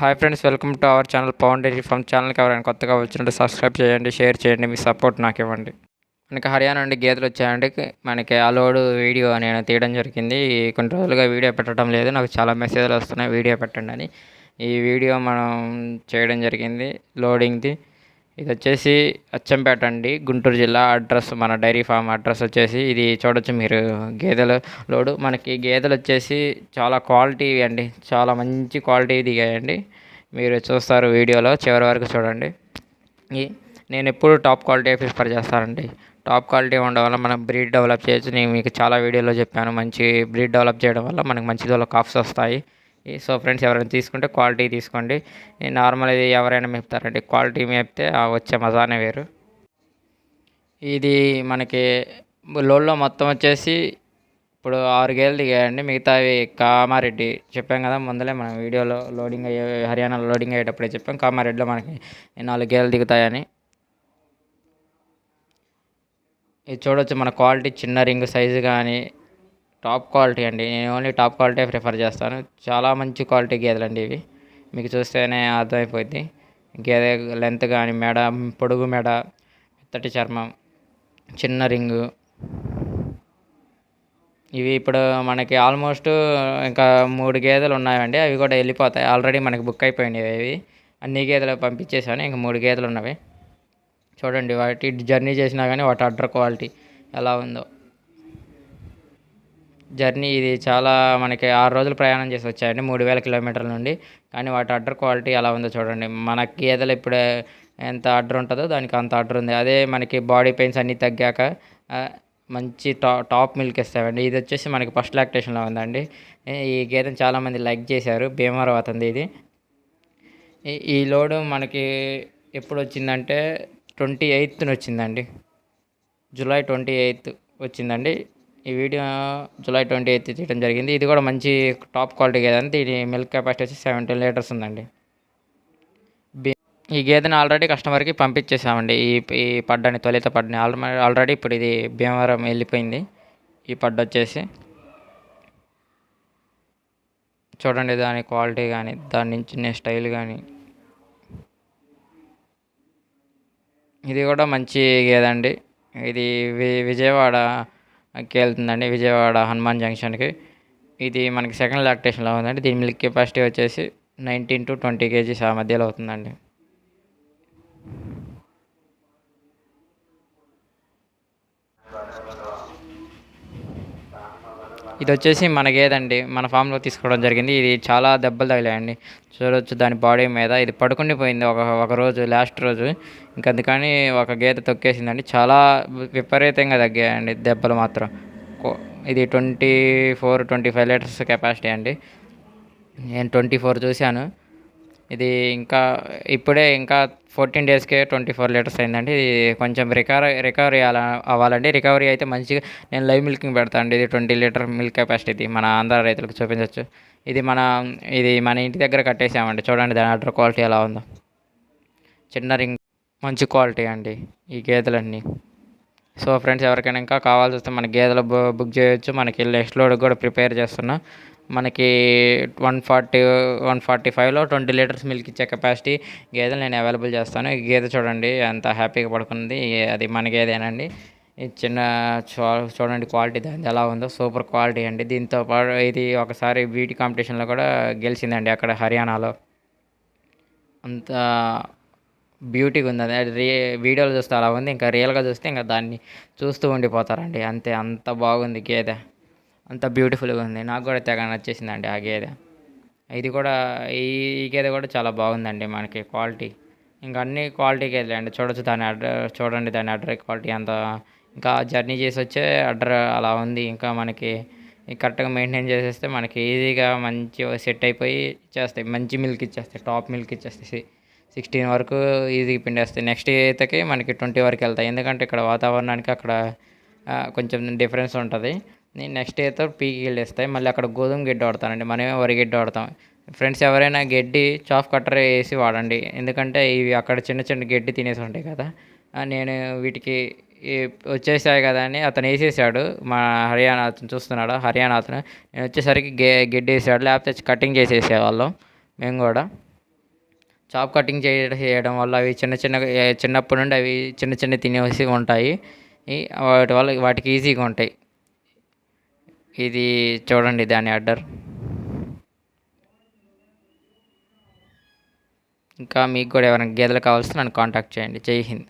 Hi friends welcome to our channel Pavan dairy farm ఛానల్కి ఎవరైనా కొత్తగా వచ్చినట్టు సబ్స్క్రైబ్ చేయండి షేర్ చేయండి మీ సపోర్ట్ నాకు ఇవ్వండి. మనకి హర్యానా నుండి గేదెలు వచ్చాయండి. మనకి ఆ లోడు వీడియో నేను తీయడం జరిగింది. కొన్ని రోజులుగా వీడియో పెట్టడం లేదు. నాకు చాలా మెసేజ్లు వస్తున్నాయి. వీడియో పెట్టండి అని. ఈ వీడియో మనం చేయడం జరిగింది. లోడింగ్ది ఇది వచ్చేసి అచ్చంపేట అండి. గుంటూరు జిల్లా అడ్రస్ మన డైరీ ఫామ్ అడ్రస్ వచ్చేసి ఇది చూడొచ్చు మీరు. గేదెల లోడు. మనకి గేదెలు వచ్చేసి చాలా క్వాలిటీ అండి. చాలా మంచి క్వాలిటీ దిగాయండి. మీరు చూస్తారు వీడియోలో చివరి వరకు చూడండి. ఈ నేను ఎప్పుడు టాప్ క్వాలిటీ ప్రిఫర్ చేస్తానండి. టాప్ క్వాలిటీ ఉండడం వల్ల మనం బ్రీడ్ డెవలప్ చేయొచ్చు. నేను మీకు చాలా వీడియోలో చెప్పాను. మంచి బ్రీడ్ డెవలప్ చేయడం వల్ల మనకి మంచి దూల కాఫ్స్ వస్తాయి. సో ఫ్రెండ్స్ ఎవరైనా తీసుకుంటే క్వాలిటీ తీసుకోండి. నార్మల్ ఇది ఎవరైనా మేపుతారండి క్వాలిటీ మేపితే వచ్చే మజానే వేరు. ఇది మనకి లోడ్లో మొత్తం వచ్చేసి ఇప్పుడు ఆరు గేలు దిగాయండి. మిగతావి కామారెడ్డి చెప్పాం కదా ముందలే మనం వీడియోలో లోడింగ్ అయ్యే హర్యానాలో లోడింగ్ అయ్యేటప్పుడే చెప్పాం. కామారెడ్డిలో మనకి నాలుగు గేలు దిగుతాయని. ఇది చూడవచ్చు మన క్వాలిటీ చిన్న రింగ్ సైజు కానీ టాప్ క్వాలిటీ అండి. నేను ఓన్లీ టాప్ క్వాలిటీ ప్రిఫర్ చేస్తాను. చాలా మంచి క్వాలిటీ గేదెలు అండి ఇవి. మీకు చూస్తేనే అర్థమైపోద్ది. గేదె లెంత్ కానీ మెడ పొడుగు మెడ మెత్తటి చర్మం చిన్న రింగు. ఇవి ఇప్పుడు మనకి ఆల్మోస్ట్ ఇంకా మూడు గేదెలు ఉన్నాయండి. అవి కూడా వెళ్ళిపోతాయి. ఆల్రెడీ మనకి బుక్ అయిపోయినాయి అవి అన్ని గేదెలు పంపించేసాను ఇంకా మూడు గేదెలు ఉన్నవి. చూడండి వాటి జర్నీ చేసినా కానీ వాటి అడ్డర్ క్వాలిటీ ఎలా ఉందో. జర్నీ ఇది చాలా మనకి ఆరు రోజులు ప్రయాణం చేసి వచ్చాయండి మూడు వేల కిలోమీటర్ల నుండి. కానీ వాటి అడ్డర్ క్వాలిటీ ఎలా ఉందో చూడండి. మన గేదెలు ఇప్పుడు ఎంత అడ్డర్ ఉంటుందో దానికి అంత అడ్డర్ ఉంది. అదే మనకి బాడీ పెయిన్స్ అన్నీ తగ్గాక మంచి టా టాప్ మిల్క్ ఇస్తామండి. ఇది వచ్చేసి మనకి ఫస్ట్ లాక్టేషన్లో ఉందండి. ఈ గేదెను చాలామంది లైక్ చేశారు. భీమవరం అవుతుంది ఇది. ఈ లోడు మనకి ఎప్పుడు వచ్చిందంటే ట్వంటీ ఎయిత్న వచ్చిందండి. జూలై ట్వంటీ ఎయిత్ వచ్చిందండి. ఈ వీడియో జూలై ట్వంటీ ఎయిత్ తీయడం జరిగింది. ఇది కూడా మంచి టాప్ క్వాలిటీ గేదండి దీని మిల్క్ కెపాసిటీ వచ్చి సెవెంటీన్ లీటర్స్ ఉందండి. ఈ గేదెని ఆల్రెడీ కస్టమర్కి పంపించేసామండి. ఈ ఈ పడ్డని తొలిత పడ్డని ఆల్రెడీ ఆల్రెడీ ఇప్పుడు ఇది భీమవరం వెళ్ళిపోయింది. ఈ పడ్డ వచ్చేసి చూడండి దాని క్వాలిటీ కానీ దాని నుంచి స్టైల్ కానీ ఇది కూడా మంచి గేదండి ఇది వి విజయవాడకి వెళ్తుందండి విజయవాడ హనుమాన్ జంక్షన్కి. ఇది మనకి సెకండ్ లాక్టేషన్లో ఉందండి. దీని మిల్క్ కెపాసిటీ వచ్చేసి నైన్టీన్ టు ట్వంటీ కేజీస్ ఆ మధ్యలో అవుతుందండి. ఇది వచ్చేసి మన గేదండి మన ఫామ్లో తీసుకోవడం జరిగింది. ఇది చాలా దెబ్బలు తగిలాయండి. చూడవచ్చు దాని బాడీ మీద. ఇది పడుకుండిపోయింది ఒక ఒక రోజు లాస్ట్ రోజు. ఇంకా అందుకని ఒక గేదె తొక్కేసిందండి. చాలా విపరీతంగా తగ్గాయండి దెబ్బలు మాత్రం. ఇది twenty four twenty five litres capacity అండి. నేను ట్వంటీ ఫోర్ చూశాను. ఇది ఇంకా ఇప్పుడే ఇంకా ఫోర్టీన్ డేస్కే ట్వంటీ ఫోర్ లీటర్స్ అయిందండి. ఇది కొంచెం రికవరీ రికవరీ అవ్వాలండి. రికవరీ అయితే మంచిగా నేను లైవ్ మిల్కింగ్ పెడతా అండి. ఇది ట్వంటీ లీటర్ మిల్క్ కెపాసిటీ ఇది మన ఆంధ్ర రైతులకు చూపించవచ్చు ఇది మన ఇది మన ఇంటి దగ్గర కట్టేసామండి. చూడండి దాని ఆర్డర్ క్వాలిటీ ఎలా ఉందో. చిన్న రింగ్ మంచి క్వాలిటీ అండి ఈ గేదెలన్నీ. సో ఫ్రెండ్స్ ఎవరికైనా ఇంకా కావాల్సి వస్తే మన గేదెలు బుక్ చేయొచ్చు. మనకి నెక్స్ట్ లోడ్ కూడా ప్రిపేర్ చేస్తున్నా. మనకి వన్ ఫార్టీ వన్ ఫార్టీ ఫైవ్లో ట్వంటీ లీటర్స్ మిల్క్ ఇచ్చే కెపాసిటీ గేదెలు నేను అవైలబుల్ చేస్తాను. ఈ గేదె చూడండి ఎంత హ్యాపీగా పడుకుంది అది మన గేదేనండి ఈ చిన్న చూడండి క్వాలిటీ దాని ఎలా ఉందో. సూపర్ క్వాలిటీ అండి. దీంతో పాటు ఇది ఒకసారి బ్యూటీ కాంపిటీషన్లో కూడా గెలిచిందండి అక్కడ హర్యానాలో. అంత బ్యూటీగా ఉంది అది రీ వీడియోలో చూస్తే అలా ఉంది. ఇంకా రియల్గా చూస్తే ఇంకా దాన్ని చూస్తూ ఉండిపోతారండి. అంతే అంత బాగుంది గేదె. అంత బ్యూటిఫుల్గా ఉంది. నాకు కూడా తెగ నచ్చేసిందండి ఆ గేదె. ఇది కూడా ఈ గేదె కూడా చాలా బాగుందండి మనకి క్వాలిటీ ఇంకా అన్ని క్వాలిటీ గేదెలే అండి. చూడొచ్చు దాని అడ్డర్ చూడండి దాని అడ్డర్ క్వాలిటీ అంత. ఇంకా జర్నీ చేసి వచ్చే అడ్డర్ అలా ఉంది. ఇంకా మనకి కరెక్ట్గా మెయింటైన్ చేసేస్తే మనకి ఈజీగా మంచిగా సెట్ అయిపోయి ఇచ్చేస్తాయి. మంచి మిల్క్ ఇచ్చేస్తాయి. టాప్ మిల్క్ ఇచ్చేస్తాయి. సిక్స్టీన్ వరకు ఈజీగా పిండేస్తాయి. నెక్స్ట్ ఈతకి మనకి ట్వంటీ వరకు వెళ్తాయి. ఎందుకంటే ఇక్కడ వాతావరణానికి అక్కడ కొంచెం డిఫరెన్స్ ఉంటుంది. నేను నెక్స్ట్ ఈత పీకి వెళ్ళేస్తాయి మళ్ళీ అక్కడ గోధుమ గడ్డి వాడతానండి మనమే వరి గడ్డి వాడతాం ఫ్రెండ్స్ ఎవరైనా గడ్డి చాఫ్ కట్టర్ వేసి వాడండి. ఎందుకంటే ఇవి అక్కడ చిన్న చిన్న గడ్డి తినేసి ఉంటాయి కదా. నేను వీటికి వచ్చేసాయి కదా అని అతను వేసేసాడు. మా హర్యానా అతను చూస్తున్నాడు? హర్యానా అతను. నేను వచ్చేసరికి గే గడ్డి వేసాడు లేకపోతే కటింగ్ చేసేసేవాళ్ళం మేము కూడా. చాప్ కటింగ్ చేయడం చేయడం వల్ల అవి చిన్న చిన్న చిన్నప్పటి నుండి అవి చిన్న చిన్న తినేసి ఉంటాయి. వాటి వల్ల వాటికి ఈజీగా ఉంటాయి. ఇది చూడండి దాని ఆర్డర్. ఇంకా మీకు కూడా ఎవరైనా గేదెలు కావాల్సి నన్ను కాంటాక్ట్ చేయండి. జై హింద్.